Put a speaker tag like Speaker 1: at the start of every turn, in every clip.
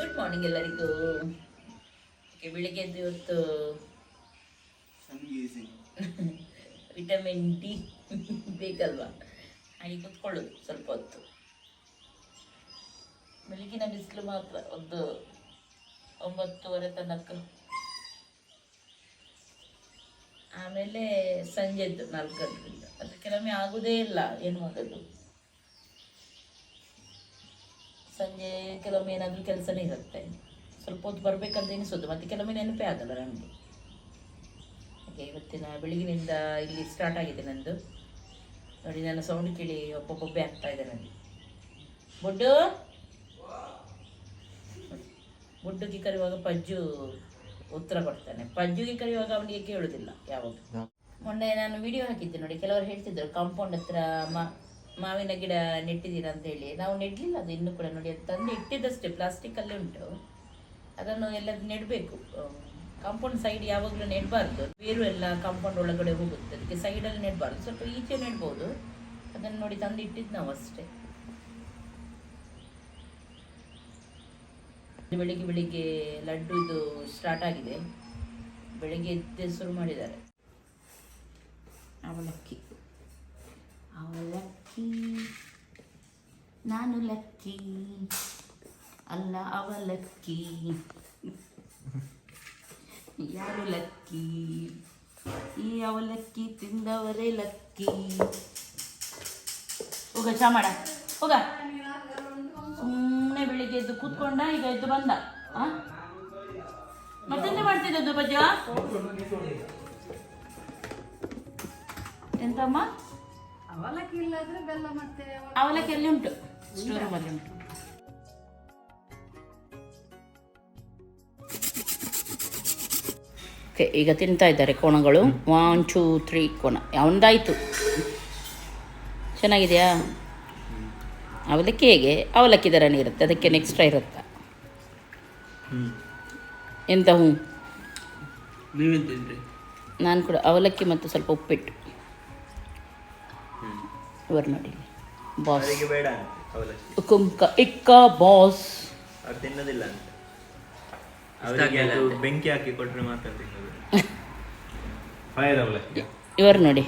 Speaker 1: Good morning ಎಲ್ಲರಿಗೂ. Okay ಬೆಳಿಗ್ಗೆ ಎದ್ದು ಇವತ್ತು ವಿಟಮಿನ್ ಡಿ ಬೇಕಲ್ವಾ? ಹಾಗೆ ಕುತ್ಕೊಳ್ಳೋದು ಸ್ವಲ್ಪ ಹೊತ್ತು. ಬೆಳಗಿನ ಬಿಸಿಲು ಮಾತ್ರ ಒಂದು ಒಂಬತ್ತುವರೆ ತನಕ. ಆಮೇಲೆ ಸಂಜೆದ್ದು ನಾಲ್ಕು ಗಂಟೆಯಿಂದ ಅದು ಕೆಲವೊಮ್ಮೆ ಆಗೋದೇ ಇಲ್ಲ ಏನು ಆಗೋದು ಸಂಜೆ ಕೆಲವೊಮ್ಮೆ ಏನಾದರೂ ಕೆಲಸನೇ ಇರುತ್ತೆ. ಸ್ವಲ್ಪ ಹೊತ್ತು ಬರಬೇಕಂತ ಎನಿಸೋದು ಮತ್ತು ಕೆಲವೊಮ್ಮೆ ನೆನಪೇ ಆಗಲ್ಲ ನನಗೆ ಹಾಗೆ ಇವತ್ತಿನ ಬೆಳಗಿನಿಂದ ಇಲ್ಲಿ ಸ್ಟಾರ್ಟ್ ಆಗಿದೆ ನಂದು. ನೋಡಿ ನನ್ನ ಸೌಂಡ್ ಕೇಳಿ ಒಬ್ಬ ಬೊಬ್ಬೆ ಆಗ್ತಾ ಇದೆ ನನಗೆ ಬುಡ್ಡು ಬುಡ್ಡುಗೆ ಕರೆಯುವಾಗ ಪಜ್ಜು ಉತ್ತರ ಕೊಡ್ತಾನೆ. ಪಜ್ಜುಗೆ ಕರೆಯುವಾಗ ಅವನಿಗೆ ಕೇಳುವುದಿಲ್ಲ ಯಾವಾಗ. ಮೊನ್ನೆ ನಾನು ವಿಡಿಯೋ ಹಾಕಿದ್ದೆ ನೋಡಿ. ಕೆಲವರು ಹೇಳ್ತಿದ್ರು ಕಾಂಪೌಂಡ್ ಹತ್ರ ಮಾ ಮಾವಿನ ಗಿಡ ನೆಟ್ಟಿದ್ದೀರ ಅಂತ ಹೇಳಿ. ನಾವು ನೆಡ್ಲಿಲ್ಲ ಅದು ಇನ್ನೂ ಕೂಡ ನೋಡಿ, ಅದು ತಂದು ಇಟ್ಟಿದ್ದಷ್ಟೇ ಪ್ಲಾಸ್ಟಿಕಲ್ಲೇ ಉಂಟು. ಅದನ್ನು ಎಲ್ಲ ನೆಡಬೇಕು. ಕಾಂಪೌಂಡ್ ಸೈಡ್ ಯಾವಾಗಲೂ ನೆಡಬಾರ್ದು. ಬೇರು ಎಲ್ಲ ಕಾಂಪೌಂಡ್ ಒಳಗಡೆ ಹೋಗುತ್ತೆ, ಅದಕ್ಕೆ ಸೈಡಲ್ಲಿ ನೆಡಬಾರ್ದು. ಸ್ವಲ್ಪ ಈಚೆ ನೆಡ್ಬೋದು. ಅದನ್ನು ನೋಡಿ ತಂದು ಇಟ್ಟಿದ್ದು ನಾವು ಅಷ್ಟೇ. ಬೆಳಿಗ್ಗೆ ಬೆಳಿಗ್ಗೆ ಲಡ್ಡು ಇದು ಸ್ಟಾರ್ಟ್ ಆಗಿದೆ. ಬೆಳಿಗ್ಗೆ ಎದ್ದೆ ಶುರು ಮಾಡಿದ್ದಾರೆ. ಅವಲಕ್ಕಿ. ಅವಲಕ್ಕಿ ನಾನು ಲಕ್ಕಿ. ಅಲ್ಲ ಅವಲಕ್ಕಿ ಯಾರು ಲಕ್ಕಿ? ಈ ಅವಲಕ್ಕಿ ತಿಂದವರೇ ಲಕ್ಕಿ. ಹೋಗ, ಚಾ ಮಾಡ. ಹೋಗ. ಸುಮ್ಮನೆ ಬೆಳಿಗ್ಗೆ ಎದ್ದು ಕೂತ್ಕೊಂಡ, ಈಗ ಎದ್ದು ಬಂದ? ಮತ್ತೆಂತ ಮಾಡ್ತಿದ್ದದ್ದು ಬಜ್ಜ ಎಂತಮ್ಮ?
Speaker 2: ಅವಲಕ್ಕಿ ಇಲ್ಲಾದ್ರೆ ಬೆಲ್ಲ ಮತ್ತೆ
Speaker 1: ಅವಲಕ್ಕಿ ಅಲ್ಲಿ ಉಂಟು. ಸ್ಟೋರ್ ಉಂಟು. ಓಕೆ ಈಗ ತಿಂತಾ ಇದ್ದಾರೆ ಕೋಣಗಳು. ಒನ್ ಟೂ ತ್ರೀ ಕೋಣ. ಅವನದಾಯಿತು ಚೆನ್ನಾಗಿದೆಯಾ? ಅವಲಕ್ಕಿ ಹೇಗೆ? ಅವಲಕ್ಕಿ ಥರನೇ ಇರುತ್ತೆ. ಅದಕ್ಕೆ ನೆಕ್ಸ್ಟ್ರಾ ಇರುತ್ತೆ? ಎಂತ ಹ್ಞೂ ನಾನು ಕೂಡ ಅವಲಕ್ಕಿ ಮತ್ತು ಸ್ವಲ್ಪ ಉಪ್ಪಿಟ್ಟು. ಇವರು ನೋಡಿ. ಬಾಸ್
Speaker 3: ಬೇಡ
Speaker 1: ಕುಂಕ ಇಕ್ಕ ಬಾಸ್
Speaker 3: ಅವ್ರು ತಿನ್ನೋದಿಲ್ಲ ಅಂತ. ಅವರಿಗೆ ಅದು ಬೆಂಕಿ ಹಾಕಿ ಕೊಟ್ರೆ ಮಾತ್ರ ತಿನ್ನೋದು. ಫೈರ್ ಅವಲಕ್ಕಿ
Speaker 1: ಇವರು ನೋಡಿ.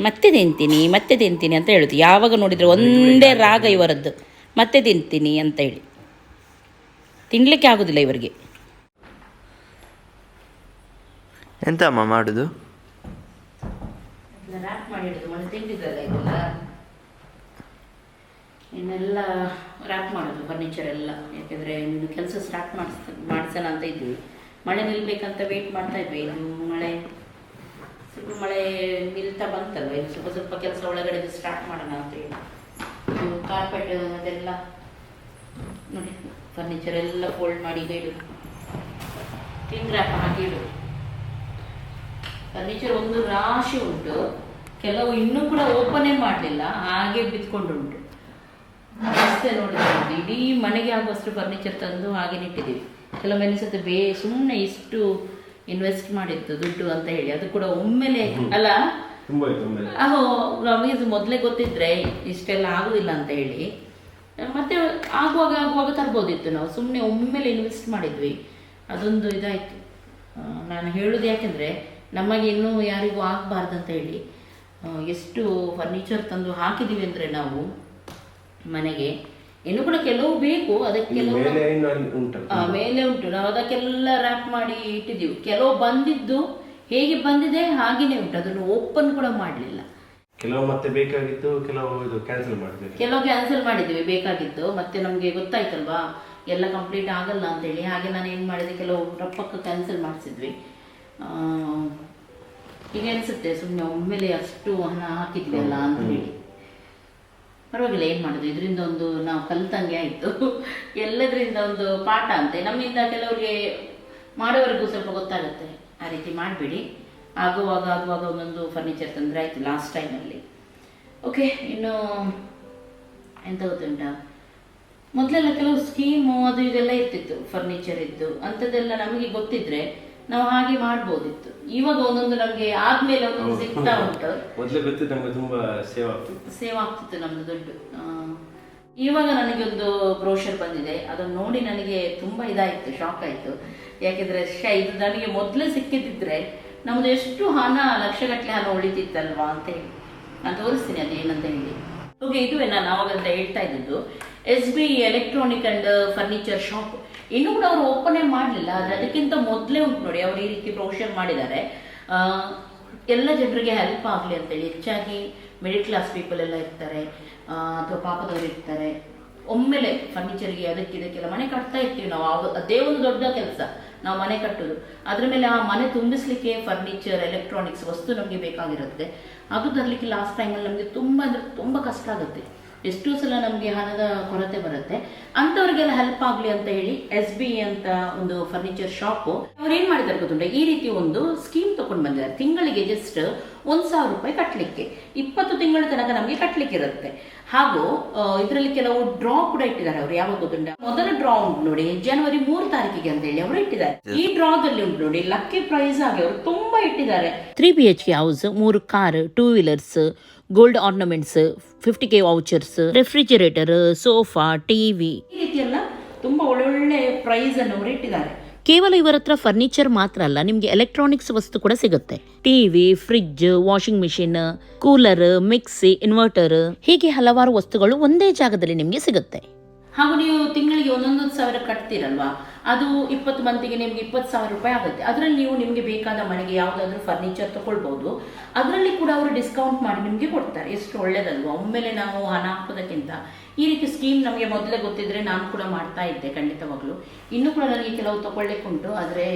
Speaker 1: ಮತ್ತೆ ತಿಂತೀನಿ ಮತ್ತೆ ತಿಂತೀನಿ ಅಂತ ಹೇಳುದು. ಯಾವಾಗ ನೋಡಿದ್ರೆ ಒಂದೇ ರಾಗ ಇವರದ್ದು. ಮತ್ತೆ ತಿಂತೀನಿ ಅಂತ ಹೇಳಿ. ತಿನ್ಲಿಕ್ಕೆ ಆಗುದಿಲ್ಲ ಇವರಿಗೆ.
Speaker 3: ಎಂತ ಅಮ್ಮ ಮಾಡುದು
Speaker 1: ರ್ಯಾಪ್ ಮಾಡಿ ಹಿಡಿದು ಮೊನ್ನೆ ತಿಂದಿದ್ದಲ್ಲ ಇದೆಲ್ಲ ಇನ್ನೆಲ್ಲ ರ್ಯಾಪ್ ಮಾಡೋದು ಫರ್ನಿಚರ್ ಎಲ್ಲ. ಯಾಕೆಂದರೆ ಇನ್ನು ಕೆಲಸ ಸ್ಟಾರ್ಟ್ ಮಾಡಿಸ್, ಮಾಡಿಸೋಣ ಅಂತ ಇದ್ವಿ. ಮಳೆ ನಿಲ್ಬೇಕಂತ ವೆಯ್ಟ್ ಮಾಡ್ತಾ ಇದ್ವಿ. ಇದು ಮಳೆ, ಸ್ವಲ್ಪ ಮಳೆ ನಿಲ್ತಾ ಬಂತಲ್ವ? ಇನ್ನು ಸ್ವಲ್ಪ ಸ್ವಲ್ಪ ಕೆಲಸ ಒಳಗಡೆ ಸ್ಟಾರ್ಟ್ ಮಾಡೋಣ ಅಂತ ಹೇಳಿ. ಕಾರ್ಪೆಟ್ ಅದೆಲ್ಲ ನೋಡಿ ಫರ್ನಿಚರ್ ಎಲ್ಲ ಫೋಲ್ಡ್ ಮಾಡಿ ಇಡು. ಕ್ಲೀನ್ ರ್ಯಾಪ್ ಹಾಕಿ ಇಡು. ಫರ್ನಿಚರ್ ಒಂದು ರಾಶಿ ಉಂಟು. ಕೆಲವು ಇನ್ನೂ ಕೂಡ ಓಪನೇ ಮಾಡಲಿಲ್ಲ, ಹಾಗೆ ಬಿತ್ಕೊಂಡುಂಟು ಅಷ್ಟೇ ನೋಡಿದ್ರೆ ಇಡೀ ಮನೆಗೆ ಆಗುವಷ್ಟು ಫರ್ನಿಚರ್ ತಂದು ಹಾಗೆ ಇಟ್ಟಿದ್ದೀವಿ ಕೆಲವೊಮ್ಮೆ ಅನಿಸುತ್ತೆ ಬೇ ಸುಮ್ಮನೆ ಇಷ್ಟು ಇನ್ವೆಸ್ಟ್ ಮಾಡಿತ್ತು ದುಡ್ಡು ಅಂತ ಹೇಳಿ. ಅದು ಕೂಡ ಒಮ್ಮೆಲೆ ಅಲ್ಲ? ಅಹೋ ನಮಗೆ ಮೊದಲೇ ಗೊತ್ತಿದ್ರೆ ಇಷ್ಟೆಲ್ಲ ಆಗುದಿಲ್ಲ ಅಂತ ಹೇಳಿ. ಮತ್ತೆ ಆಗುವಾಗ ಆಗುವಾಗ ತರ್ಬೋದಿತ್ತು ನಾವು. ಸುಮ್ಮನೆ ಒಮ್ಮೆಲೆ ಇನ್ವೆಸ್ಟ್ ಮಾಡಿದ್ವಿ. ಅದೊಂದು ಇದಾಯಿತು. ನಾನು ಹೇಳೋದು ಯಾಕೆಂದ್ರೆ ನಮಗೆ ಇನ್ನೂ ಯಾರಿಗೂ ಆಗಬಾರ್ದು ಅಂತ ಹೇಳಿ. ಎಷ್ಟು ಫರ್ನಿಚರ್ ತಂದು ಹಾಕಿದೀವಿ ಅಂದ್ರೆ ನಾವು ಮನೆಗೆ. ಇನ್ನು ಕೂಡ ಕೆಲವು ಬೇಕು ಅದಕ್ಕೆ ಕೆಲವು ಆ, ಮೇಲೆ ಉಂಟು. ನಾವು ಅದಕ್ಕೆಲ್ಲ ರ್ಯಾಪ್ ಮಾಡಿ ಇಟ್ಟಿದ್ದೀವಿ. ಕೆಲವು ಬಂದಿದ್ದು ಹೇಗೆ ಬಂದಿದೆ ಹಾಗೇನೆ ಉಂಟು. ಅದನ್ನು ಓಪನ್ ಕೂಡ ಮಾಡಲಿಲ್ಲ.
Speaker 4: ಕೆಲವು ಮತ್ತೆ ಬೇಕಾಗಿತ್ತು ಕೆಲವು ಇದು ಕ್ಯಾನ್ಸಲ್ ಮಾಡಿದ್ವಿ
Speaker 1: ಕೆಲವು ಕ್ಯಾನ್ಸಲ್ ಮಾಡಿದ್ವಿ ಬೇಕಾಗಿತ್ತು ಮತ್ತೆ ನಮಗೆ ಗೊತ್ತಾಯ್ತಲ್ವಾ? ಎಲ್ಲ ಕಂಪ್ಲೀಟ್ ಆಗಲ್ಲ ಅಂತೇಳಿ. ಹಾಗೆ ನಾನು ಏನು ಮಾಡಿದೆ ಕೆಲವು ರಪ್ಪಕ್ಕ ಕ್ಯಾನ್ಸಲ್ ಮಾಡಿಸಿದ್ವಿ. ಈಗ ಅನಿಸುತ್ತೆ ಸುಮ್ಮನೆ ಒಮ್ಮೆಲೆ ಅಷ್ಟು ಹಣ ಹಾಕಿದ್ವಿ ಅಲ್ಲ ಅಂತ ಹೇಳಿ. ಪರವಾಗಿಲ್ಲ, ಏನು ಮಾಡೋದು? ಇದರಿಂದ ಒಂದು ನಾವು ಕಲ್ತಂಗೆ ಆಯಿತು. ಎಲ್ಲದರಿಂದ ಒಂದು ಪಾಠ ಅಂತೆ. ನಮ್ಮಿಂದ ಕೆಲವರಿಗೆ ಮಾಡೋವರೆಗೂ ಸ್ವಲ್ಪ ಗೊತ್ತಾಗುತ್ತೆ. ಆ ರೀತಿ ಮಾಡಬೇಡಿ. ಆಗುವಾಗ ಆಗುವಾಗ ಒಂದೊಂದು ಫರ್ನಿಚರ್ ತಂದರೆ ಆಯಿತು ಲಾಸ್ಟ್ ಟೈಮಲ್ಲಿ ಓಕೆ ಇನ್ನು ಎಂತ ಗೊತ್ತುಂಟಾ? ಮೊದಲೆಲ್ಲ ಕೆಲವು ಸ್ಕೀಮು ಅದು ಇದೆಲ್ಲ ಇರ್ತಿತ್ತು ಫರ್ನಿಚರ್ ಇದ್ದು. ಅಂಥದ್ದೆಲ್ಲ ನಮಗೆ ಗೊತ್ತಿದ್ರೆ ನಾವು ಹಾಗೆ ಮಾಡ್ಬೋದಿತ್ತು. ಇವಾಗ ಒಂದೊಂದು ನಮ್ಗೆ ಆದ್ಮೇಲೆ ಒಂದೊಂದು ಸಿಗ್ತಾ ಉಂಟು.
Speaker 4: ಮೊದಲೇ ಗೊತ್ತಿತ್ತು ನಮ್ಗೆ ತುಂಬಾ ಸೇವ್ ಆಗ್ತಿತ್ತು.
Speaker 1: ಸೇವ್ ಆಗ್ತಿತ್ತು ನಮ್ದು ದುಡ್ಡು. ಇವಾಗ ನನಗೆ ಒಂದು ಬ್ರೋಷರ್ ಬಂದಿದೆ. ಅದನ್ನ ನೋಡಿ ನನಗೆ ತುಂಬಾ ಇದಾಯಿತು ಶಾಕ್ ಆಯಿತು. ಯಾಕಂದ್ರೆ ಶ ಇದು ನನಗೆ ಮೊದಲೇ ಸಿಕ್ಕಿದ್ದಿದ್ರೆ ನಮ್ದು ಎಷ್ಟು ಹಣ ಲಕ್ಷಗಟ್ಟಲೆ ಹಣ ಉಳಿತಿತ್ತಲ್ವಾ ಅಂತ ಹೇಳಿ. ನಾನು ತೋರಿಸ್ತೀನಿ ಅದು ಏನಂತ ಹೇಳಿ. ಓಕೆ ಇದುವೇ ನಾನು ಆವಾಗಂತ ಹೇಳ್ತಾ ಇದ್ದಿದ್ದು. S B electronic and furniture shop ಇನ್ನೂ ಕೂಡ ಅವರು ಓಪನೇ ಮಾಡಲಿಲ್ಲ, ಆದರೆ ಅದಕ್ಕಿಂತ ಮೊದಲೇ ಉಂಟು ನೋಡಿ, ಅವರು ಈ ರೀತಿ ಪ್ರೋಷನ್ ಮಾಡಿದ್ದಾರೆ. ಎಲ್ಲ ಜನರಿಗೆ ಹೆಲ್ಪ್ ಆಗಲಿ ಅಂತೇಳಿ, ಹೆಚ್ಚಾಗಿ ಮಿಡಿಲ್ ಕ್ಲಾಸ್ ಪೀಪಲ್ ಎಲ್ಲ ಇರ್ತಾರೆ ಅಥವಾ ಪಾಪದವರು ಇರ್ತಾರೆ. ಒಮ್ಮೆಲೆ ಫರ್ನಿಚರ್ಗೆ ಅದಕ್ಕೆ ಇದಕ್ಕೆಲ್ಲ ಮನೆ ಕಟ್ತಾ ಇರ್ತೀವಿ ನಾವು. ಅದೇ ಒಂದು ದೊಡ್ಡ ಕೆಲಸ, ನಾವು ಮನೆ ಕಟ್ಟೋದು. ಅದ್ರ ಮೇಲೆ ಆ ಮನೆ ತುಂಬಿಸ್ಲಿಕ್ಕೆ ಫರ್ನಿಚರ್ ಎಲೆಕ್ಟ್ರಾನಿಕ್ಸ್ ವಸ್ತು ನಮಗೆ ಬೇಕಾಗಿರುತ್ತೆ. ಅದು ತರಲಿಕ್ಕೆ ಲಾಸ್ಟ್ ಟೈಮಲ್ಲಿ ನಮಗೆ ತುಂಬ ಅಂದರೆ ತುಂಬ ಕಷ್ಟ ಆಗುತ್ತೆ. ಎಷ್ಟೋ ಸಲ ನಮಗೆ ಹಣದ ಕೊರತೆ ಬರುತ್ತೆ. ಅಂಥವ್ರಿಗೆಲ್ಲ ಹೆಲ್ಪ್ ಆಗಲಿ ಅಂತ ಹೇಳಿ ಎಸ್ ಬಿ ಅಂತ ಒಂದು ಫರ್ನಿಚರ್ ಶಾಪು ಅವ್ರು ಏನು ಮಾಡಿದ್ದಾರೆ ಗೊತ್ತುಂಟ? ಈ ರೀತಿ ಒಂದು ಸ್ಕೀಮ್ ತಗೊಂಡು ಬಂದಿದ್ದಾರೆ ತಿಂಗಳಿಗೆ ಜಸ್ಟ್ ಒಂದು ಸಾವಿರ ರೂಪಾಯಿ ಕಟ್ಟಲಿಕ್ಕೆ ಇಪ್ಪತ್ತು ತಿಂಗಳ ತನಕ ನಮಗೆ ಕಟ್ಟಲಿಕ್ಕೆ ಇರುತ್ತೆ. ಹಾಗೂ ಇದರಲ್ಲಿ ಕೆಲವು ಡ್ರಾ ಕೂಡ ಇಟ್ಟಿದ್ದಾರೆ ಅವರು. ಯಾವಾಗ ಗೊತ್ತುಂಟ? ಮೊದಲ ಡ್ರಾ ಉಂಟು ನೋಡಿ ಜನವರಿ ಮೂರು ತಾರೀಕಿಗೆ ಅಂತ ಹೇಳಿ ಅವರು ಇಟ್ಟಿದ್ದಾರೆ. ಈ ಡ್ರಾದಲ್ಲಿ ಉಂಟು ನೋಡಿ ಲಕ್ಕಿ ಪ್ರೈಸ್ ಆಗಿ ಅವರು ತುಂಬಾ ಇಟ್ಟಿದ್ದಾರೆ. Three B H K house ಮೂರು car two wheelers gold ornaments fifty K vouchers refrigerator sofa TV ಈ ರೀತಿ ಎಲ್ಲ ತುಂಬಾ ಒಳ್ಳೊಳ್ಳೆ ಪ್ರೈಸ್ ಅನ್ನು ಅವರು ಇಟ್ಟಿದ್ದಾರೆ. ಕೇವಲ ಇವರ ಹತ್ರ ಫರ್ನಿಚರ್ ಮಾತ್ರ ಅಲ್ಲ, ನಿಮಗೆ ಎಲೆಕ್ಟ್ರಾನಿಕ್ಸ್ ವಸ್ತು ಕೂಡ ಸಿಗುತ್ತೆ. TV fridge washing machine cooler mixie inverter ಹೀಗೆ ಹಲವಾರು ವಸ್ತುಗಳು ಒಂದೇ ಜಾಗದಲ್ಲಿ ನಿಮಗೆ ಸಿಗುತ್ತೆ. ಹಾಗೂ ನೀವು ತಿಂಗಳಿಗೆ ಒಂದೊಂದೊಂದು ಸಾವಿರ ಕಟ್ತೀರಲ್ವಾ? ಅದು ಇಪ್ಪತ್ತು ಮಂತಿಗೆ ನಿಮ್ಗೆ ಇಪ್ಪತ್ತು ಸಾವಿರ ರೂಪಾಯಿ ಆಗುತ್ತೆ. ಅದರಲ್ಲಿ ನೀವು ನಿಮಗೆ ಬೇಕಾದ ಮನೆಗೆ ಯಾವುದಾದ್ರೂ ಫರ್ನಿಚರ್ ತಗೊಳ್ಬೋದು ಅದರಲ್ಲಿ ಕೂಡ ಅವರು ಡಿಸ್ಕೌಂಟ್ ಮಾಡಿ ನಿಮಗೆ ಕೊಡ್ತಾರೆ. ಎಷ್ಟು ಒಳ್ಳೇದಲ್ವಾ? ಒಮ್ಮೆಲೆ ನಾವು ಹಣ ಹಾಕೋದಕ್ಕಿಂತ ಈ ರೀತಿ ಸ್ಕೀಮ್ ನಮಗೆ ಮೊದಲೇ ಗೊತ್ತಿದ್ರೆ ನಾನು ಕೂಡ ಮಾಡ್ತಾ ಇದ್ದೆ ಖಂಡಿತವಾಗ್ಲೂ. ಇನ್ನೂ ಕೂಡ ನನಗೆ ಕೆಲವು ತಗೊಳ್ಳಿಕ್ಕೆ ಉಂಟು ಆದರೆ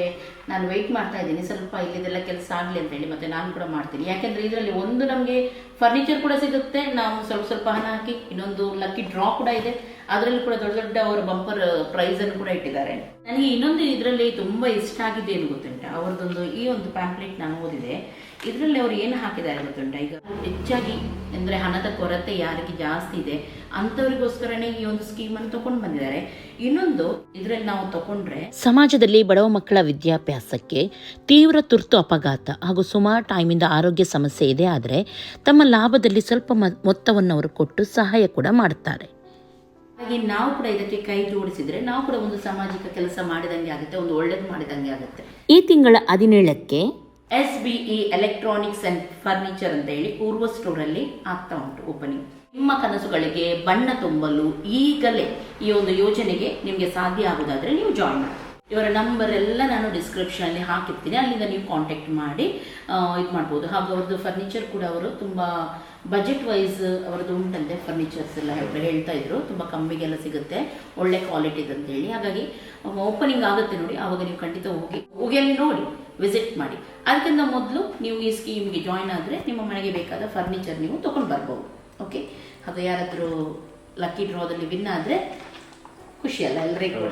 Speaker 1: ನಾನು ವೆಯ್ಟ್ ಮಾಡ್ತಾ ಇದ್ದೀನಿ. ಸ್ವಲ್ಪ ಇಲ್ಲಿದೆಲ್ಲ ಕೆಲಸ ಆಗಲಿ ಅಂತ ಹೇಳಿ ಮತ್ತೆ ನಾನು ಕೂಡ ಮಾಡ್ತೀನಿ. ಯಾಕೆಂದ್ರೆ ಇದರಲ್ಲಿ ಒಂದು ನಮಗೆ ಫರ್ನಿಚರ್ ಕೂಡ ಸಿಗುತ್ತೆ. ನಾವು ಸ್ವಲ್ಪ ಸ್ವಲ್ಪ ಹಣ ಹಾಕಿ ಇನ್ನೊಂದು ಲಕ್ಕಿ ಡ್ರಾ ಕೂಡ ಇದೆ. ಅದರಲ್ಲಿ ಕೂಡ ದೊಡ್ಡ ದೊಡ್ಡ ಅವರ ಬಂಪರ್ ಪ್ರೈಸ್ ಅನ್ನು ಕೂಡ ಇಟ್ಟಿದ್ದಾರೆ. ನನಗೆ ಇನ್ನೊಂದು ಇದರಲ್ಲಿ ತುಂಬಾ ಇಷ್ಟ ಆಗಿದೆ ಏನು ಗೊತ್ತುಂಟ. ಅವರದೊಂದು ಈ ಒಂದು ಪ್ಯಾಂಪ್ಲೆಟ್ ನಾನು ಓದಿದೆ. ಇದರಲ್ಲಿ ಅವರು ಏನು ಹಾಕಿದ್ದಾರೆ ಗೊತ್ತುಂಟ? ಈಗ ಹೆಚ್ಚಾಗಿ ಅಂದರೆ ಹಣದ ಕೊರತೆ ಯಾರಿಗೆ ಜಾಸ್ತಿ ಇದೆ ಅಂಥವ್ರಿಗೋಸ್ಕರನೇ ಈ ಒಂದು ಸ್ಕೀಮ್ ಅನ್ನು ತಗೊಂಡು ಬಂದಿದ್ದಾರೆ. ಇನ್ನೊಂದು ಇದರಲ್ಲಿ ನಾವು ತಗೊಂಡ್ರೆ ಸಮಾಜದಲ್ಲಿ ಬಡವ ಮಕ್ಕಳ ವಿದ್ಯಾಭ್ಯಾಸಕ್ಕೆ ತೀವ್ರ ತುರ್ತು ಅಪಘಾತ ಹಾಗೂ ಸುಮಾರು ಟೈಮಿಂದ ಆರೋಗ್ಯ ಸಮಸ್ಯೆ ಇದೆ ಆದರೆ ತಮ್ಮ ಲಾಭದಲ್ಲಿ ಸ್ವಲ್ಪ ಮೊತ್ತವನ್ನು ಅವರು ಕೊಟ್ಟು ಸಹಾಯ ಕೂಡ ಮಾಡುತ್ತಾರೆ ಹಾಗೆ ನಾವು ಕೂಡ ಇದಕ್ಕೆ ಕೈ ಜೋಡಿಸಿದ್ರೆ ನಾವು ಕೂಡ ಒಂದು ಸಾಮಾಜಿಕ ಕೆಲಸ ಮಾಡಿದಂಗೆ ಆಗುತ್ತೆ ಒಂದು ಒಳ್ಳೇದು ಮಾಡಿದಂಗೆ ಆಗುತ್ತೆ. ಈ ತಿಂಗಳ ಹದಿನೇಳಕ್ಕೆ S B E electronics and furniture ಅಂತ ಹೇಳಿ ಪೂರ್ವ ಸ್ಟೋರ್ ಅಲ್ಲಿ ಆಗ್ತಾ ಉಂಟು ಓಪನಿಂಗ್. ನಿಮ್ಮ ಕನಸುಗಳಿಗೆ ಬಣ್ಣ ತುಂಬಲು ಈಗಲೇ ಈ ಒಂದು ಯೋಜನೆಗೆ ನಿಮಗೆ ಸಾಧ್ಯ ಆಗುದಾದ್ರೆ ನೀವು ಜಾಯಿನ್ ಮಾಡಿ ಇವರ ನಂಬರ್ ಎಲ್ಲ ನಾನು ಡಿಸ್ಕ್ರಿಪ್ಷನಲ್ಲಿ ಹಾಕಿರ್ತೀನಿ. ಅಲ್ಲಿಂದ ನೀವು ಕಾಂಟ್ಯಾಕ್ಟ್ ಮಾಡಿ ಇದು ಮಾಡ್ಬೋದು. ಹಾಗೂ ಅವ್ರದ್ದು ಫರ್ನಿಚರ್ ಕೂಡ ಅವರು ತುಂಬ ಬಜೆಟ್ ವೈಸ್ ಅವರದ್ದು ಉಂಟಂತೆ ಫರ್ನಿಚರ್ಸ್ ಎಲ್ಲ ಹೇಳ್ತಾ ಇದ್ರು. ತುಂಬ ಕಮ್ಮಿಗೆಲ್ಲ ಸಿಗುತ್ತೆ. ಒಳ್ಳೆ ಕ್ವಾಲಿಟಿ ಅಂತ ಹೇಳಿ. ಹಾಗಾಗಿ ಓಪನಿಂಗ್ ಆಗುತ್ತೆ ನೋಡಿ. ಆವಾಗ ನೀವು ಖಂಡಿತ ಹೋಗಿ ಹೋಗಿ ಅಲ್ಲಿ ನೋಡಿ ವಿಸಿಟ್ ಮಾಡಿ. ಅದಕ್ಕಿಂತ ಮೊದಲು ನೀವು ಈ ಸ್ಕೀಮ್ಗೆ ಜಾಯ್ನ್ ಆದರೆ ನಿಮ್ಮ ಮನೆಗೆ ಬೇಕಾದ ಫರ್ನಿಚರ್ ನೀವು ತೊಗೊಂಡು ಬರ್ಬೋದು. ಓಕೆ ಹಾಗೂ ಯಾರಾದರೂ ಲಕ್ಕಿ ಡ್ರಾದಲ್ಲಿ ವಿನ್ ಆದರೆ ಖುಷಿ ಅಲ್ಲ ಎಲ್ಲರಿಗೂ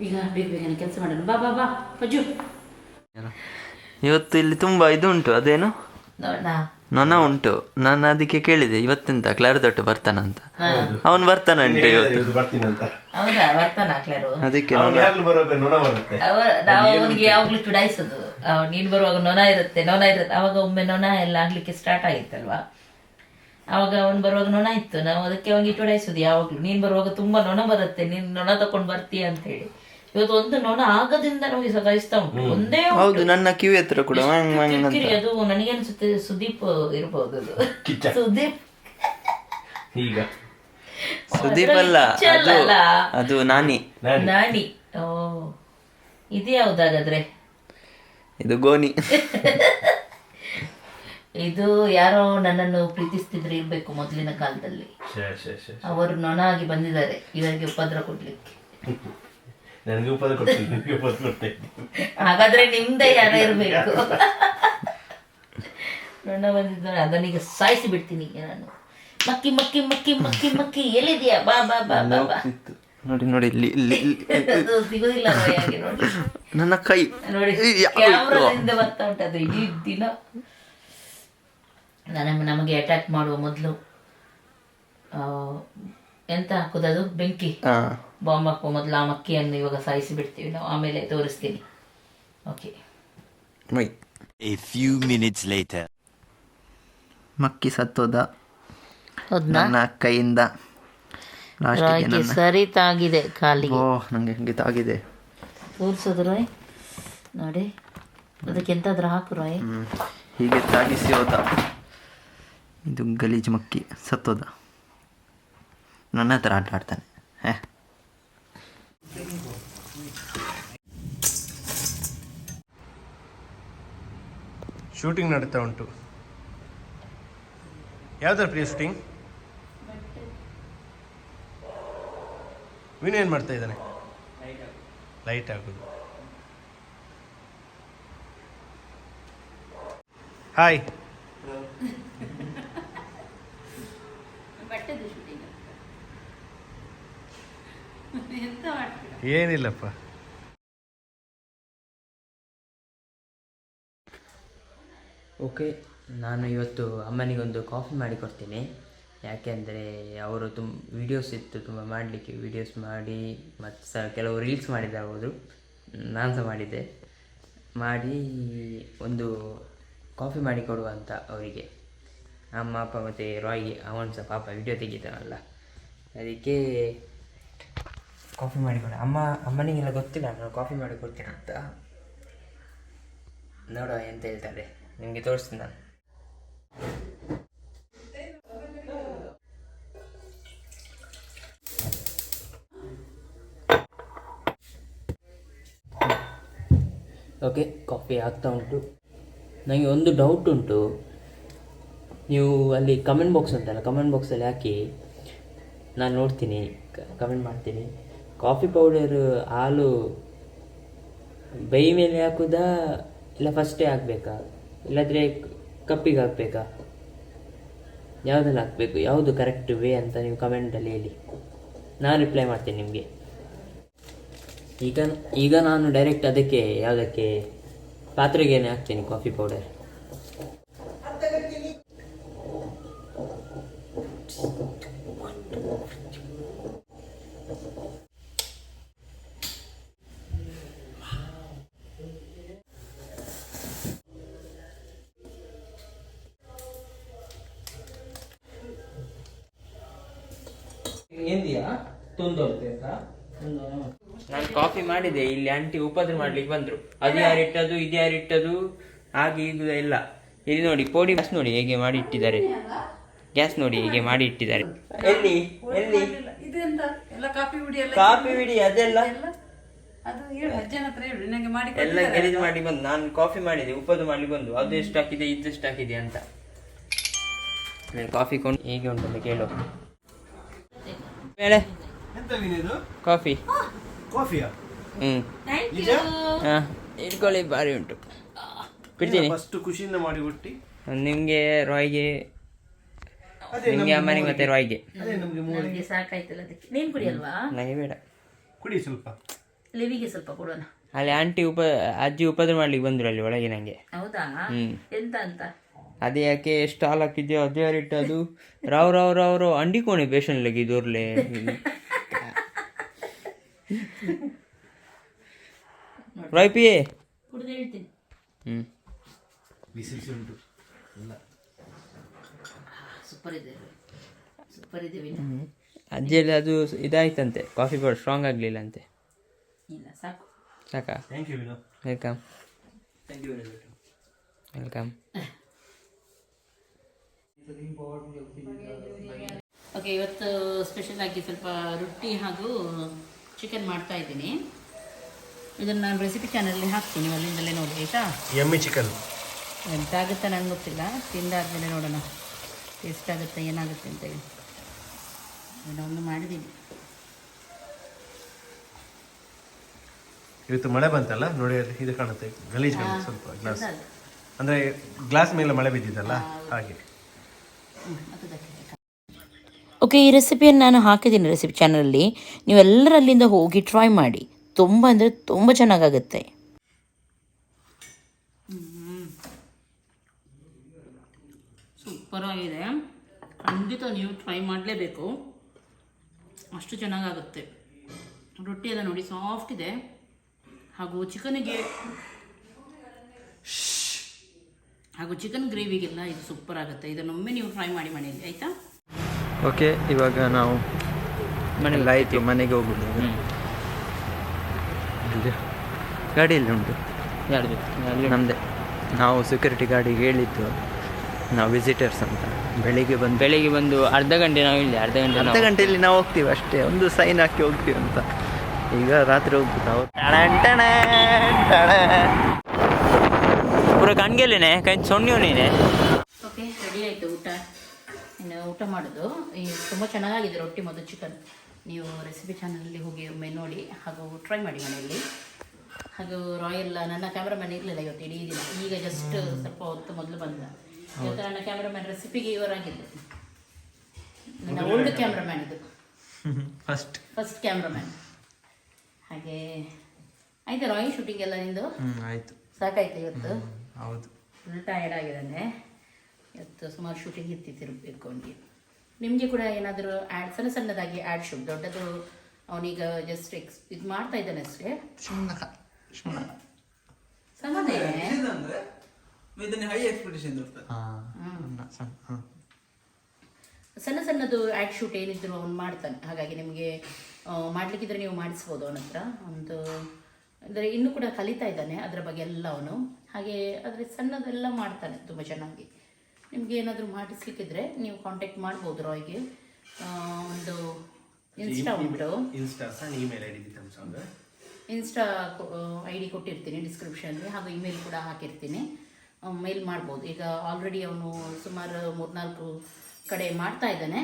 Speaker 1: ಈಗ ಬೇಗ ಬೇಗನೆ ಕೆಲಸ ಮಾಡೋಣ. ಬಾ ಬಾ ಬಾ ಪಜ್ಜು
Speaker 5: ಇವತ್ತು ಇಲ್ಲಿ ತುಂಬಾ ಇದು ಉಂಟು ಅದೇನು ನೊಣ ಉಂಟು. ನಾನು ಅದಕ್ಕೆ ಕೇಳಿದೆ ಇವತ್ತೆಂತ ಇವತ್ತು.
Speaker 4: ಅಂತ.
Speaker 1: ಹೌದಾ ಬರ್ತಾನ
Speaker 5: ಅದಕ್ಕೆ
Speaker 4: ಅವ್ನು ಬರೋಬೇಕು ಬರುತ್ತೆ.
Speaker 1: ಅವ ನಾವು ಅವನಿಗೆ ಯಾವಾಗ್ಲೂ ಚುಡಾಯಿಸೋದು. ನೀನ್ ಬರುವಾಗ ನೊಣ ಇರುತ್ತೆ ನೊಣ ಇರುತ್ತೆ. ಅವಾಗ ಒಮ್ಮೆ ನೊಣ ಎಲ್ಲ ಆಗ್ಲಿಕ್ಕೆ ಸ್ಟಾರ್ಟ್ ಆಗಿತ್ತಲ್ವಾ? ಅವಾಗ ಅವನು ಬರುವಾಗ ನೊಣ ಇತ್ತು. ನಾವು ಅದಕ್ಕೆ ಅವನಿಗೆ ಚುಡಾಯಿಸೋದು ಯಾವಾಗ್ಲೂ. ನೀನ್ ಬರುವಾಗ ತುಂಬಾ ನೊಣ ಬರುತ್ತೆ. ನೀನ್ ನೊಣ ತಕೊಂಡು ಬರ್ತೀಯ ಅಂತ ಹೇಳಿ. ಇವತ್ತು ಒಂದು ನೊಣ ಆಗದಿಂದ ನಮಗೆ ಸತಾಯಿಸ್ತಾ ಉಂಟು. ಒಂದೇ.
Speaker 5: ಹೌದು ನನ್ನ ಕಿವಿ ಹತ್ರ ಕೂಡ.
Speaker 1: ಅದು ನನಗೆ ಅನ್ಸುತ್ತೆ ಸುದೀಪ್ ಇರಬಹುದು ಅದು. ಸುದೀಪ್.
Speaker 4: ಈಗ.
Speaker 5: ಸುದೀಪ್ ಅಲ್ಲ ಅದು ನಾನಿ.
Speaker 4: ನಾನಿ.
Speaker 1: ಓ ಇದು ಯಾವ್ದಾಗಾದ್ರೆ?
Speaker 5: ಇದು ಗೋನಿ.
Speaker 1: ಇದು ಯಾರೋ ನನ್ನನ್ನು ಪ್ರೀತಿಸ್ತಿದ್ರೆ ಇರ್ಬೇಕು ಮೊದಲಿನ ಕಾಲದಲ್ಲಿ.
Speaker 4: ಶೇ ಶೇ ಶೇ
Speaker 1: ಅವರು ನೊಣ ಆಗಿ ಬಂದಿದ್ದಾರೆ. ಇವರಿಗೆ ಉಪದ್ರ ಕೊಡ್ಲಿಕ್ಕೆ.
Speaker 4: ನನಗೆ ಉಪದ ಕೊಡ್ತೀನಿ ನಿಮಗೆ ಉಪದ ಕೊಡ್ತೇನೆ
Speaker 1: ಹಾಗಾದ್ರೆ ನಿಮ್ದೆ ಯಾರ ಇರಬೇಕು. ನನ್ನ ಬಂದಿದ್ದಾರೆ ಅದನ್ನೀಗ ಸಾಯಿಸಿ ಬಿಡ್ತೀನಿ ಈಗ ನಾನು. ಮಕ್ಕಿ ಮಕ್ಕಿ ಮಕ್ಕಿ ಮಕ್ಕಿ ಮಕ್ಕಿ ಎಲ್ಲಿದೆಯಾ? ಬಾ ಬಾ ಬಾ ಬಾ ಬಾ.
Speaker 5: ನೋಡಿ ನೋಡಿ ಇಲ್ಲಿ ಇಲ್ಲಿ
Speaker 1: ಸಿಗೋದಿಲ್ಲ ಅದು ನೋಡಿ.
Speaker 5: ನನ್ನ ಕೈ.
Speaker 1: ನೋಡಿ ಕ್ಯಾಮ್ರಾದಿಂದ ಬರ್ತಾ ಉಂಟದು ಇಡೀ ದಿನ. ನನ್ನ ನಮಗೆ ಅಟ್ಯಾಕ್ ಮಾಡುವ ಮೊದಲು ಎಂತ ಅದು? ಬೆಂಕಿ.
Speaker 5: ಹಾ
Speaker 1: ಬಾಂಬ್ ಹಾಕುವ ಮೊದಲು ಆ ಮಕ್ಕಿಯನ್ನು ಇವಾಗ ಸಾಯಿಸಿ ಬಿಡ್ತೀವಿ ನಾವು ಆಮೇಲೆ ತೋರಿಸ್ತೀನಿ. Okay
Speaker 5: my.
Speaker 6: A few minutes later.
Speaker 5: ಮಕ್ಕಿ ಸತ್ತೋದ.
Speaker 1: ಹೌದಾ
Speaker 5: ನನ್ನ ಕೈಯಿಂದ. ಲಾಸ್ಟಿಗೆ
Speaker 1: ತಾಗಿದೆ
Speaker 5: ನನ್ನ
Speaker 1: ಕಾಲಿಗೆ.
Speaker 5: ಓ ನನಗೆ ಹಂಗೆ ತಾಗಿದೆ.
Speaker 1: ತೋರಿಸೋದು ರಾಯ್. ನೋಡಿ. ಅದಕ್ಕೆ ಎಂತಾದ್ರೂ ಹಾಕು ರಾಯ್.
Speaker 5: ಹ್ಮ್. ಹೀಗೆ ತಾಗಿಸಿ ಹೋದ. ಇದು ಗಲೀಜು ಮಕ್ಕಿ ಸತ್ತೋದ. ನನ್ನ ಹತ್ರ ಆಟ ಆಡ್ತಾನೆ. ಹೇ?
Speaker 4: ಶೂಟಿಂಗ್ ನಡೀತಾ ಉಂಟು. ಯಾವ್ದಾರ ಪ್ರಿಯ ಶೂಟಿಂಗ್? ವಿನು ಏನು ಮಾಡ್ತಾ ಇದ್ದಾನೆ? ಲೈಟ್ ಆಗೋದು. ಹಾಯ್ ಏನಿಲ್ಲಪ್ಪ.
Speaker 6: ಓಕೆ, ನಾನು ಇವತ್ತು ಅಮ್ಮನಿಗೊಂದು ಕಾಫಿ ಮಾಡಿ ಕೊಡ್ತೀನಿ. ಯಾಕೆಂದರೆ ಅವರು ತುಂಬ ವೀಡಿಯೋಸ್ ಇತ್ತು, ತುಂಬ ಮಾಡಲಿಕ್ಕೆ ವೀಡಿಯೋಸ್ ಮಾಡಿ, ಮತ್ತು ಸಹ ಕೆಲವು ರೀಲ್ಸ್ ಮಾಡಿದ ಅವರು. ನಾನು ಸಹ ಮಾಡಿದ್ದೆ. ಮಾಡಿ ಒಂದು ಕಾಫಿ ಮಾಡಿ ಕೊಡುವ ಅಂತ ಅವರಿಗೆ. ಅಮ್ಮ ಅಪ್ಪ ಮತ್ತು ರಾಯ್ಗೆ, ಅವನು ಸಹ ಪಾಪ ವಿಡಿಯೋ ತೆಗಿತಾನಲ್ಲ. ಅದಕ್ಕೆ ಕಾಫಿ ಮಾಡಿ ಕೊಡು, ಅಮ್ಮ, ಅಮ್ಮನಿಗೆಲ್ಲ ಗೊತ್ತಿಲ್ಲ ನಾನು ಕಾಫಿ ಮಾಡಿ ಕೊಡ್ತೀನಿ ಅಂತ ನೋಡುವ ಎಂತ ಹೇಳ್ತಾರೆ. ನಿಮಗೆ ತೋರಿಸ್ತೀನಿ ನಾನು. ಓಕೆ ಕಾಫಿ ಆಗ್ತಾ ಉಂಟು. ನನಗೆ ಒಂದು ಡೌಟ್ ಉಂಟು. ನೀವು ಅಲ್ಲಿ ಕಮೆಂಟ್ ಬಾಕ್ಸ್ ಅಂತಲ್ಲ ಕಮೆಂಟ್ ಬಾಕ್ಸಲ್ಲಿ ಹಾಕಿ ನಾನು ನೋಡ್ತೀನಿ ಕಮೆಂಟ್ ಮಾಡ್ತೀನಿ. ಕಾಫಿ ಪೌಡರ್ ಹಾಲು ಬೈ ಮೇಲೆ ಹಾಕುದಾ, ಇಲ್ಲ ಫಸ್ಟೇ ಹಾಕಬೇಕಾ? ಇಲ್ಲಾಂದರೆ ಕಪ್ಪಿಗೆ ಹಾಕಬೇಕಾ? ಯಾವುದನ್ನು ಹಾಕಬೇಕು? ಯಾವುದು ಕರೆಕ್ಟ್ ವೇ ಅಂತ ನೀವು ಕಮೆಂಟಲ್ಲಿ ಹೇಳಿ. ನಾನು ರಿಪ್ಲೈ ಮಾಡ್ತೇನೆ ನಿಮಗೆ. ಈಗ ಈಗ ನಾನು ಡೈರೆಕ್ಟ್ ಅದಕ್ಕೆ, ಯಾವುದಕ್ಕೆ ಪಾತ್ರೆಗೇನೆ ಹಾಕ್ತೇನೆ ಕಾಫಿ ಪೌಡರ್ ನಾನು ಕಾಫಿ ಮಾಡಿದೆ ಇಲ್ಲಿ ಆಂಟಿ ಉಪದ್ರ ಮಾಡ್ಲಿಕ್ಕೆ ಬಂದ್ರು. ಅದು ಯಾರು ಇಟ್ಟದು ಇದು ಯಾರು ಇಟ್ಟದು ಹಾಗೆ ಈಗ ಇಲ್ಲ ಇಲ್ಲಿ ನೋಡಿ ಪೋಡಿ ಗ್ಯಾಸ್ ನೋಡಿ ಹೇಗೆ ಮಾಡಿ ಇಟ್ಟಿದ್ದಾರೆ ಗ್ಯಾಸ್ ನೋಡಿ ಹೇಗೆ ಮಾಡಿ ಇಟ್ಟಿದ್ದಾರೆ ಎಲ್ಲಿ ಎಲ್ಲಿ
Speaker 2: ಕಾಫಿ
Speaker 6: ಬಿಡಿ ಅದೆಲ್ಲ? ಎಲ್ಲ? ಗಲೀಜು ಮಾಡಿ ಬಂದು ನಾನು ಕಾಫಿ ಮಾಡಿದೆ ಉಪದು ಮಾಡ್ಲಿಕ್ಕೆ ಬಂದು. ಅದು ಎಷ್ಟು ಹಾಕಿದೆ ಇದು ಎಷ್ಟು ಹಾಕಿದೆ ಅಂತ. ನಾನು ಕಾಫಿ ಕೊಂಡು ಹೇಗೆ ಉಂಟಂತ ಕೇಳು. ಮೇಲೆ
Speaker 4: ಎಂತ ವಿನಿದು
Speaker 6: ಕಾಫಿ.
Speaker 4: ಕಾಫಿಯಾ?
Speaker 6: ಹ್ಮ್. ಹಾ ಇಟ್ಕೊಳ್ಳಿ ಭಾರಿ ಉಂಟು. ಬಿಡ್ತೀನಿ.
Speaker 4: ಫಸ್ಟ್ ಖುಷಿಯಿಂದ ಮಾಡಿ ಕೊಟ್ಟಿ
Speaker 6: ನಿಮಗೆ ರಾಯ್ಗೆ
Speaker 4: ಅದೇ
Speaker 6: ನಿಮಗೆ ಅಮ್ಮನಿಗೆ ಮತ್ತೆ ರಾಯ್ಗೆ.
Speaker 4: ಅದೇ ನಮ್ಗೆ ಮೂವರಿಗೆ
Speaker 1: ನನಗೆ ಸಾಕಾಯ್ತಲ್ಲ ಅದಕ್ಕೆ. ನೀನು ಕುಡಿಯಲ್ವಾ?
Speaker 6: ನನಗೆ ಬೇಡ.
Speaker 4: ಕುಡಿ ಸ್ವಲ್ಪ.
Speaker 1: ಲಿವಿಗೆ ಸ್ವಲ್ಪ ಕೊಡೋಣ.
Speaker 6: ಅಲ್ಲಿ ಆಂಟಿ ಉಪ ಅಜ್ಜಿ ಉಪದ್ರ ಮಾಡ್ಲಿಕ್ಕೆ ಬಂದ್ರು ಅಲ್ಲಿ ಒಳಗೆ ನಂಗೆ.
Speaker 1: ಹೌದಾ?
Speaker 6: ಹ್ಮ್.
Speaker 1: ಎಂತ ಅಂತ?
Speaker 6: ಅದೇ ಯಾಕೆ ಎಷ್ಟು ಹಾಲು ಹಾಕಿದ್ಯೋ ಅದೇ ಯಾರಿಟ್ಟು ಅದು. ರಾವ್ ರಾವ್ ರಾವ್ ರಾವ್ ಅಂಡಿ ಕೋಣೆ ಬೇಷನ್ ಲಗಿ ದೂರ್ಲೆ. ರಾಯ್ ಪಿಯೇ
Speaker 1: ಕುಡಿದು ಹೇಳ್ತೀನಿ.
Speaker 6: ಹ್ಮ್.
Speaker 4: ಬಿಸಿ ಬಿಸಿ ಉಂಟು. ಎಲ್ಲ
Speaker 1: ಸೂಪರ್ ಇದೆ. ಸೂಪರ್ ಇದೆ ವಿನ
Speaker 6: ಅಜ್ಜಿಯಲ್ಲಿ ಅದು ಇದಾಯ್ತಂತೆ. ಕಾಫಿ ಪೌಡರ್ ಸ್ಟ್ರಾಂಗ್ ಆಗಲಿಲ್ಲ ಅಂತೆ
Speaker 1: ಇಲ್ಲ ಸಾಕು.
Speaker 6: ಸಾಕಾ?
Speaker 4: ಥ್ಯಾಂಕ್ ಯು ವಿನೋ
Speaker 6: ವೆಲ್ಕಮ್ ವೆಲ್ಕಮ್
Speaker 1: ಓಕೆ ಇವತ್ತು ಸ್ಪೆಷಲ್ ಆಗಿ ಸ್ವಲ್ಪ ರೊಟ್ಟಿ ಹಾಗೂ ಚಿಕನ್ ಮಾಡ್ತಾ ಇದ್ದೀನಿ. ಇದನ್ನು ನಾನು ರೆಸಿಪಿ ಚಾನಲಲ್ಲಿ ಹಾಕ್ತೀನಿ ನೀವು ಅಲ್ಲಿಂದಲೇ ನೋಡಿ ಆಯಿತಾ?
Speaker 4: ಎಮ್ಮಿ ಚಿಕನ್
Speaker 1: ಎಂತ ಆಗುತ್ತೆ ನನಗೆ ಗೊತ್ತಿಲ್ಲ. ತಿಂದಾದ್ಮೇಲೆ ನೋಡೋಣ. ಟೇಸ್ಟ್ ಆಗುತ್ತೆ ಏನಾಗುತ್ತೆ ಅಂತೇಳಿ ಏನೋ ಒಂದು ಮಾಡಿದ್ದೀನಿ.
Speaker 4: ಇವತ್ತು ಮಳೆ ಬಂತಲ್ಲ ನೋಡಿ ಅಲ್ಲಿ ಇದು ಕಾಣುತ್ತೆ ಗಲೀಜ್ ಕಾಣುತ್ತೆ ಸ್ವಲ್ಪ ಗ್ಲಾಸ್ ಅಂದರೆ ಗ್ಲಾಸ್ ಮೇಲೆ ಮಳೆ ಬಿದ್ದಿದ್ದಲ್ಲ ಹಾಗೆ.
Speaker 7: ಓಕೆ ಈ ರೆಸಿಪಿಯನ್ನು ನಾನು ಹಾಕಿದ್ದೀನಿ ರೆಸಿಪಿ ಚಾನಲಲ್ಲಿ ನೀವೆಲ್ಲರೂ ಅಲ್ಲಿಂದ ಹೋಗಿ ಟ್ರೈ ಮಾಡಿ. ತುಂಬ ಅಂದರೆ ತುಂಬ ಚೆನ್ನಾಗಾಗುತ್ತೆ.
Speaker 1: ಸೂಪರಾಗಿದೆ. ಖಂಡಿತ ನೀವು ಟ್ರೈ ಮಾಡಲೇಬೇಕು. ಅಷ್ಟು ಚೆನ್ನಾಗಾಗುತ್ತೆ. ರೊಟ್ಟಿ ಎಲ್ಲ ನೋಡಿ ಸಾಫ್ಟ್ ಇದೆ. ಹಾಗೂ ಚಿಕನಿಗೆ ಹಾಗೂ ಚಿಕನ್ ಗ್ರೇವಿಗೆಲ್ಲ ಇದು ಸೂಪರ್ ಆಗುತ್ತೆ. ಇದನ್ನೊಮ್ಮೆ ನೀವು ಟ್ರೈ ಮಾಡಿ ಮನೆಯಲ್ಲಿ ಆಯಿತಾ?
Speaker 5: ಓಕೆ ಇವಾಗ ನಾವು ಮನೆ ಆಯಿತು ಮನೆಗೆ ಹೋಗುದು
Speaker 6: ಹ್ಞೂ
Speaker 5: ಇಲ್ಲಿ ಗಾಡಿ ಎಲ್ಲಿ ಉಂಟು.
Speaker 6: ಯಾರ್ದು
Speaker 5: ನಮ್ಮದೇ ನಾವು ಸೆಕ್ಯೂರಿಟಿ ಗಾಡಿಗೆ ಹೇಳಿದ್ದು ನಾವು ವಿಸಿಟರ್ಸ್ ಅಂತ. ಬೆಳಿಗ್ಗೆ ಬಂದು
Speaker 6: ಬೆಳಿಗ್ಗೆ ಬಂದು ಅರ್ಧ ಗಂಟೆ ನಾವು ಇಲ್ಲಿ ಅರ್ಧ ಗಂಟೆ
Speaker 5: ಅರ್ಧ
Speaker 6: ನಾವು
Speaker 5: ಗಂಟೆಯಲ್ಲಿ ನಾವು ಹೋಗ್ತೀವಿ ಅಷ್ಟೇ ಒಂದು ಸೈನ್ ಹಾಕಿ ಹೋಗ್ತೀವಿ ಅಂತ. ಈಗ ರಾತ್ರಿ ಹೋಗ್ಬಿಟ್ಟು ಟಣನ್.
Speaker 6: ಪೂರ ಕಣ್ಗೆಲ್ಲೇನೆ ಕೈ ಸೊನ್ನೆ ನೀನೆ
Speaker 1: ಓಕೆ ರೆಡಿ ಆಯಿತು ಊಟ ಇನ್ನು ಊಟ ಮಾಡೋದು. ಈ ತುಂಬ ಚೆನ್ನಾಗಿದೆ ರೊಟ್ಟಿ ಮತ್ತು ಚಿಕನ್ ನೀವು ರೆಸಿಪಿ ಚಾನಲಲ್ಲಿ ಹೋಗಿ ಒಮ್ಮೆ ನೋಡಿ ಹಾಗೂ ಟ್ರೈ ಮಾಡಿ ಮನೆಯಲ್ಲಿ. ಹಾಗೂ ರಾಯಲ್ ನನ್ನ ಕ್ಯಾಮ್ರಾಮನ್ ಇರಲಿಲ್ಲ ಇವತ್ತು ಇಡೀ ದಿನ. ಈಗ ಜಸ್ಟ್ ಸ್ವಲ್ಪ ಹೊತ್ತು ಮೊದಲು ಬಂದ. ಇವತ್ತು ನನ್ನ ಕ್ಯಾಮ್ರಾಮನ್ ರೆಸಿಪಿಗೆ ಇವರಾಗಿದ್ದು ನನ್ನ ಓಲ್ಡ್ ಕ್ಯಾಮ್ರಾಮನ್ ಇದು.
Speaker 5: ಫಸ್ಟ್
Speaker 1: ಫಸ್ಟ್ ಕ್ಯಾಮ್ರಾಮನ್ ಹಾಗೆ ಆಯ್ತು ರಾಯಲ್ ಶೂಟಿಂಗ್ ಎಲ್ಲ ನಿಂದು?
Speaker 5: ಆಯ್ತು ಆಯಿತು.
Speaker 1: ಸಾಕಾಯ್ತು ಇವತ್ತು?
Speaker 5: ಹೌದು.
Speaker 1: ಫುಲ್ ಟಯರ್ಡ್ ಆಗಿದ್ದಾನೆ. ಇವತ್ತು ಸುಮಾರು ಶೂಟಿಂಗ್ ಇರ್ತಿತ್ತು ಇಟ್ಕೊಂಡು. ನಿಮಗೆ ಕೂಡ ಏನಾದರೂ ಆ್ಯಡ್ ಸಣ್ಣ ಸಣ್ಣದಾಗಿ ಆ್ಯಡ್ ಶೂಟ್ ದೊಡ್ಡದು ಅವನೀಗ ಜಸ್ಟ್ ಎಕ್ಸ್ ಇದು ಮಾಡ್ತಾ ಇದ್ದಾನೆ ಅಷ್ಟೇ?
Speaker 3: ಹೈ ಎಕ್ಸ್ಪೆಕ್ಟೇಷನ್
Speaker 5: ಹಾಂ.
Speaker 1: ಸಣ್ಣ ಸಣ್ಣದು ಆ್ಯಡ್ ಶೂಟ್ ಏನಿದ್ರು ಅವ್ನು ಮಾಡ್ತಾನೆ. ಹಾಗಾಗಿ ನಿಮಗೆ ಮಾಡ್ಲಿಕ್ಕಿದ್ರೆ ನೀವು ಮಾಡಿಸ್ಬೋದು ಅವನ ಹತ್ರ. ಒಂದು ಅಂದರೆ ಇನ್ನೂ ಕೂಡ ಕಲಿತಾ ಇದ್ದಾನೆ ಅದರ ಬಗ್ಗೆ ಎಲ್ಲ ಅವನು. ಹಾಗೆ ಆದರೆ ಸಣ್ಣದೆಲ್ಲ ಮಾಡ್ತಾನೆ ತುಂಬ ಚೆನ್ನಾಗಿ. ನಿಮಗೆ ಏನಾದರೂ ಮಾಡಿಸ್ಲಿಕ್ಕಿದ್ರೆ ನೀವು ಕಾಂಟ್ಯಾಕ್ಟ್ ಮಾಡ್ಬೋದು ರಾಯ್ಗೆ. ಒಂದು ಇನ್ಸ್ಟಾ ಉಂಟು.
Speaker 4: ಇನ್ಸ್ಟಾ ಸಣ್ಣ email I D
Speaker 1: Insta I D ಕೊಟ್ಟಿರ್ತೀನಿ ಡಿಸ್ಕ್ರಿಪ್ಷನ್ಗೆ ಹಾಗೂ ಇಮೇಲ್ ಕೂಡ ಹಾಕಿರ್ತೀನಿ. ಮೇಲ್ ಮಾಡ್ಬೋದು. ಈಗ ಆಲ್ರೆಡಿ ಅವನು ಸುಮಾರು ಮೂರ್ನಾಲ್ಕು ಕಡೆ ಮಾಡ್ತಾ ಇದ್ದಾನೆ.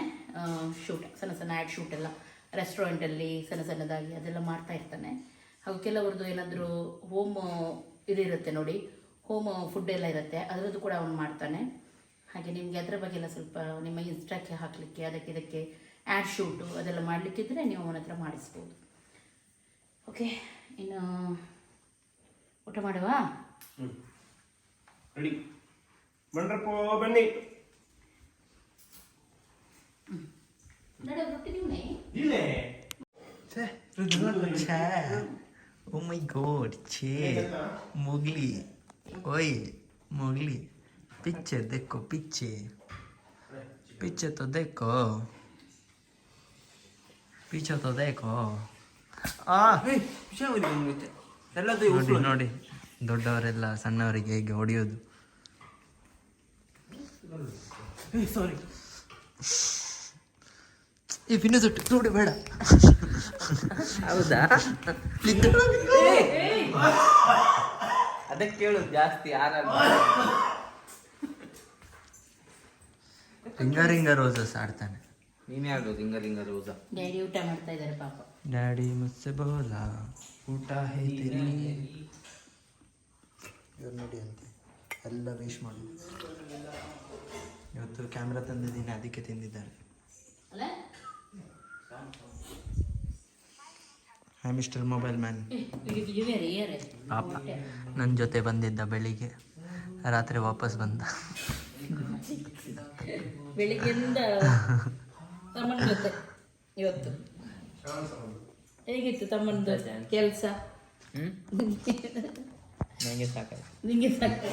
Speaker 1: ಶೂಟ್ ಸಣ್ಣ ಸಣ್ಣ ಆ್ಯಡ್ ಶೂಟ್ ಎಲ್ಲ. ರೆಸ್ಟೋರೆಂಟಲ್ಲಿ ಸಣ್ಣ ಸಣ್ಣದಾಗಿ ಅದೆಲ್ಲ ಮಾಡ್ತಾ ಇರ್ತಾನೆ. ಹಾಗೂ ಕೆಲವ್ರದ್ದು ಏನಾದರೂ ಹೋಮ್ ಇದಿರುತ್ತೆ ನೋಡಿ. ಹೋಮ್ ಫುಡ್ ಎಲ್ಲ ಇರುತ್ತೆ. ಅದರದ್ದು ಕೂಡ ಅವನು ಮಾಡ್ತಾನೆ. ಹಾಗೆ ನಿಮಗೆ ಅದರ ಬಗ್ಗೆ ಎಲ್ಲ ಸ್ವಲ್ಪ ನಿಮ್ಮ ಇನ್ಸ್ಟಾಕ್ಕೆ ಹಾಕಲಿಕ್ಕೆ ಅದಕ್ಕೆ ಇದಕ್ಕೆ ಆ್ಯಡ್ ಶೂಟು ಅದೆಲ್ಲ ಮಾಡಲಿಕ್ಕಿದ್ರೆ ನೀವು ಅವನ ಹತ್ರ ಮಾಡಿಸ್ಬೋದು. ಓಕೆ ಇನ್ನು ಊಟ ಮಾಡುವ?
Speaker 4: ರೆಡಿ ಬನ್ನಿ.
Speaker 5: ಓ ಮೈ ಗೋಡ್ ಛೇ ಮೊಗ್ಲಿ. ಓಯ್ ಮೊಗ್ಲಿ. ಪಿಚ್ಚೆ ದೇಖೋ ಪಿಚ್ಚೆ ಪಿಚ್ಚೆ ತೋ ದೇಖೋ ಪಿಚ್ಚೆ ತೋ ದೇಖೋ ಆ ನೋಡಿ ನೋಡಿ. ದೊಡ್ಡವರೆಲ್ಲ ಸಣ್ಣವರಿಗೆ ಹೇಗೆ ಹೊಡೆಯೋದು.
Speaker 3: ಸಾರಿ
Speaker 5: ಈ ಪಿನ್ನು ಸುಟ್ಟು ನೋಡಿ ಬೇಡ.
Speaker 6: ಹೌದಾ? ಅದಕ್ಕೆ ಕೇಳು ಜಾಸ್ತಿ ಯಾರು
Speaker 5: ರಿಂಗ ರಿಂಗ ರೋಸಸ್ ಆಡ್ತಾನೆ.
Speaker 6: ನೀನೇ ಆಡೋದು ಹಿಂಗ ರೋಸ.
Speaker 1: ಡ್ಯಾಡಿ ಊಟ ಮಾಡ್ತಾ ಇದ್ದಾರೆ ಪಾಪ.
Speaker 5: ಡ್ಯಾಡಿ ಮುಸ್ಸೆ ಬೋಲ ಊಟ ಹೇಳ್ತೀರಿ ಇವ್ರು ನೋಡಿ ಅಂತೆ ಎಲ್ಲ ವೇಸ್ಟ್ ಮಾಡಿ ಇವತ್ತು ಕ್ಯಾಮ್ರಾ ತಂದಿದ್ದೀನಿ ಅದಕ್ಕೆ ತಿಂದಿದ್ದಾರೆ.
Speaker 1: Hi
Speaker 5: hi mister mobile man ಪಾಪ ನನ್ನ ಜೊತೆ ಬಂದಿದ್ದ ಬೆಳಿಗ್ಗೆ ರಾತ್ರಿ ವಾಪಸ್ ಬಂದ.
Speaker 1: ಬೆಳಿಗ್ಗೆಯಿಂದ ತಮ್ಮನ ಜೊತೆ ಇವತ್ತು. ಹೇಗಿತ್ತು ತಮ್ಮನದು ಕೆಲಸ?
Speaker 6: ನನಗೆ ಸಾಕಾಯ್ತು.
Speaker 1: ನಿಂಗೆ ಸಾಕು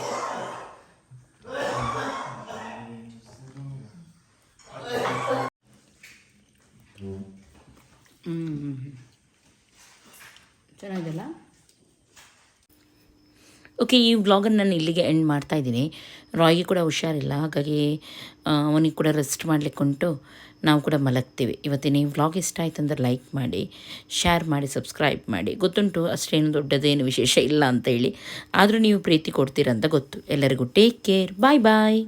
Speaker 1: ಹ್ಞೂ ಚೆನ್ನಾಗಿದೆಲ್ಲ
Speaker 7: ಓಕೆ ಈ ವ್ಲಾಗನ್ನು ನಾನು ಇಲ್ಲಿಗೆ ಎಂಡ್ ಮಾಡ್ತಾ ಇದ್ದೀನಿ. ರಾಯಿ ಕೂಡ ಹುಷಾರಿಲ್ಲ, ಹಾಗಾಗಿ ಅವನಿಗೆ ಕೂಡ ರೆಸ್ಟ್ ಮಾಡಲಿಕ್ಕೆ ಉಂಟು. ನಾವು ಕೂಡ ಮಲಗ್ತೀವಿ. ಇವತ್ತಿನ ಈ ವ್ಲಾಗ್ ಇಷ್ಟ ಆಯ್ತು ಅಂದರೆ ಲೈಕ್ ಮಾಡಿ ಶೇರ್ ಮಾಡಿ ಸಬ್ಸ್ಕ್ರೈಬ್ ಮಾಡಿ. ಗೊತ್ತುಂಟು ಅಷ್ಟೇನು ದೊಡ್ಡದೇನು ವಿಶೇಷ ಇಲ್ಲ ಅಂತ ಹೇಳಿ. ಆದರೂ ನೀವು ಪ್ರೀತಿ ಕೊಡ್ತೀರಂತ ಗೊತ್ತು. ಎಲ್ಲರಿಗೂ ಟೇಕ್ ಕೇರ್ ಬಾಯ್ ಬಾಯ್